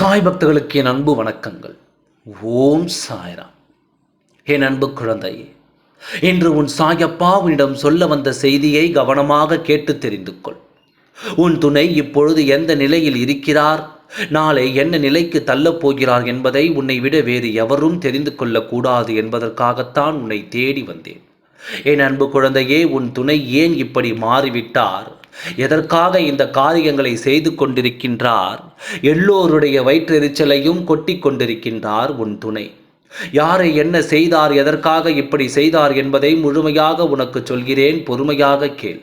சாய் பக்தர்களுக்கு என் அன்பு வணக்கங்கள். ஓம் சாய்ராம். என் அன்பு குழந்தையே இன்று உன் சாயப்பா உன்னிடம் சொல்ல வந்த செய்தியை கவனமாக கேட்டு தெரிந்து கொள். உன் துணை இப்பொழுது எந்த நிலையில் இருக்கிறார்? நாளை என்ன நிலைக்கு தள்ளப் போகிறார் என்பதை உன்னை விட வேறு எவரும் தெரிந்து கொள்ளக்கூடாது என்பதற்காகத்தான் உன்னை தேடி வந்தேன். என் அன்பு குழந்தையே உன் துணை ஏன் இப்படி மாறிவிட்டார்? எதற்காக இந்த காரியங்களை செய்து கொண்டிருக்கின்றார்? எல்லோருடைய வயிற்றெரிச்சலையும் கொட்டி கொண்டிருக்கின்றார் உன் துணை. யாரை என்ன செய்தார் எதற்காக இப்படி செய்தார் என்பதை முழுமையாக உனக்கு சொல்கிறேன் பொறுமையாக கேள்.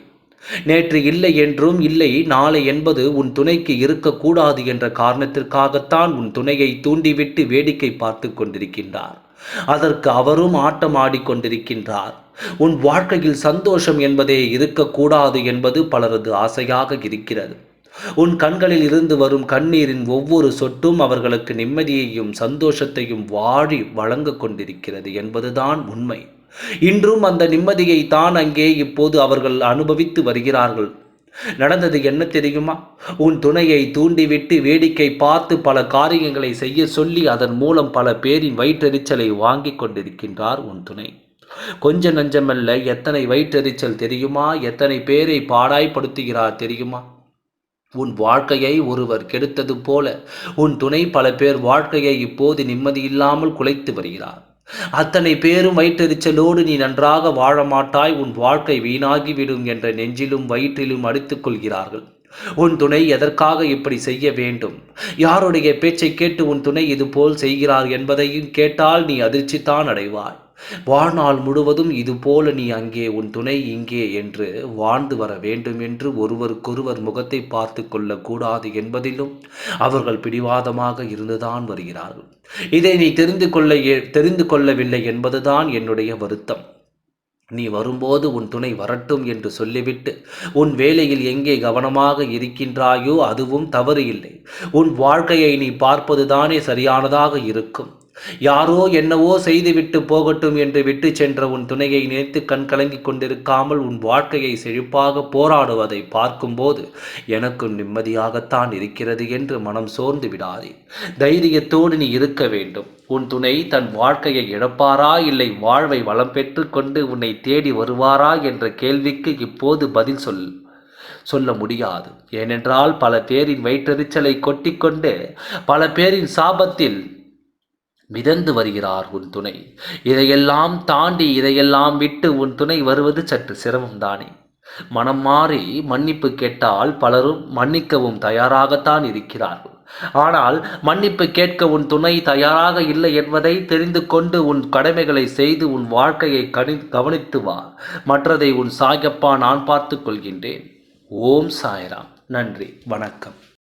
நேற்று இல்லை என்றும் இல்லை நாளை என்பது உன் துணைக்கு இருக்கக்கூடாது என்ற காரணத்திற்காகத்தான் உன் துணையை தூண்டிவிட்டு வேடிக்கை பார்த்து கொண்டிருக்கின்றார். அதற்கு அவரும் ஆட்டம் ஆடிக்கொண்டிருக்கின்றார் உன் வாழ்க்கையில் சந்தோஷம் என்பதே இருக்கக்கூடாது என்பது பலரது ஆசையாக இருக்கிறது. உன் கண்களில் இருந்து வரும் கண்ணீரின் ஒவ்வொரு சொட்டும் அவர்களுக்கு நிம்மதியையும் சந்தோஷத்தையும் வாழி வழங்க கொண்டிருக்கிறது என்பதுதான் உண்மை. இன்றும் அந்த நிம்மதியை தான் அங்கே இப்போது அவர்கள் அனுபவித்து வருகிறார்கள். நடந்தது என்ன தெரியுமா? உன் துணையை தூண்டிவிட்டு வேடிக்கை பார்த்து பல காரியங்களை செய்ய சொல்லி அதன் மூலம் பல பேரின் வயிற்றெரிச்சலை வாங்கி கொண்டிருக்கின்றார் உன் துணை. கொஞ்சம் நஞ்சமல்ல எத்தனை வயிற்றெரிச்சல் தெரியுமா? எத்தனை பேரை பாடாய்படுத்துகிறார் தெரியுமா? உன் வாழ்க்கையை ஒருவர் கெடுத்தது போல உன் துணை பல பேர் வாழ்க்கையை இப்போது நிம்மதியில்லாமல் குலைத்து வருகிறார். அத்தனை பேரும் வயிற்றெரிச்சலோடு நீ நன்றாக வாழ மாட்டாய் உன் வாழ்க்கை வீணாகிவிடும் என்ற நெஞ்சிலும் வயிற்றிலும் அடித்துக் கொள்கிறார்கள். உன் துணை எதற்காக இப்படி செய்ய வேண்டும்? யாருடைய பேச்சை கேட்டு உன் துணை இதுபோல் செய்கிறார் என்பதையும் கேட்டால் நீ அதிர்ச்சித்தான் அடைவாய். வாழ்நாள் முழுவதும் இதுபோல நீ அங்கே உன் துணை இங்கே என்று வாழ்ந்து வர வேண்டும் என்று ஒருவருக்கொருவர் முகத்தை பார்த்து கொள்ளக்கூடாது என்பதிலும் அவர்கள் பிடிவாதமாக இருந்துதான் வருகிறார்கள். இதை நீ தெரிந்து கொள்ள தெரிந்து கொள்ளவில்லை என்பதுதான் என்னுடைய வருத்தம். நீ வரும்போது உன் துணை வரட்டும் என்று சொல்லிவிட்டு உன் வேலையில் எங்கே கவனமாக இருக்கின்றாயோ அதுவும் தவறு இல்லை. உன் வாழ்க்கையை நீ பார்ப்பதுதானே சரியானதாக இருக்கும். யாரோ என்னவோ செய்துவிட்டு போகட்டும் என்று விட்டு சென்ற உன் துணையை நினைத்து கண் கலங்கிக் கொண்டிருக்காமல் உன் வாழ்க்கையை செழிப்பாக போராடுவதை பார்க்கும்போது எனக்கும் நிம்மதியாகத்தான் இருக்கிறது என்று மனம் சோர்ந்து விடாதே. தைரியத்தோடு நீ இருக்க வேண்டும். உன் துணை தன் வாழ்க்கையை இழப்பாரா இல்லை வாழ்வை வளம் பெற்று கொண்டு உன்னை தேடி வருவாரா என்ற கேள்விக்கு இப்போது பதில் சொல் சொல்ல முடியாது. ஏனென்றால் பல பேரின் வயிற்றெரிச்சலை கொட்டிக்கொண்டு பல பேரின் சாபத்தில் மிதந்து வருகிறார் உன் துணை. இதையெல்லாம் தாண்டி இதையெல்லாம் விட்டு உன் துணை வருவது சற்று சிரமம்தானே மனம் மாறி மன்னிப்பு கேட்டால் பலரும் மன்னிக்கவும் தயாராகத்தான் இருக்கிறார்கள். ஆனால் மன்னிப்பு கேட்க உன் துணை தயாராக இல்லை என்பதை தெரிந்து கொண்டு உன் கடமைகளை செய்து உன் வாழ்க்கையை கணி கவனித்து வா. மற்றதை உன் சாயப்பா நான் பார்த்து கொள்கின்றேன். ஓம் சாய்ராம். நன்றி. வணக்கம்.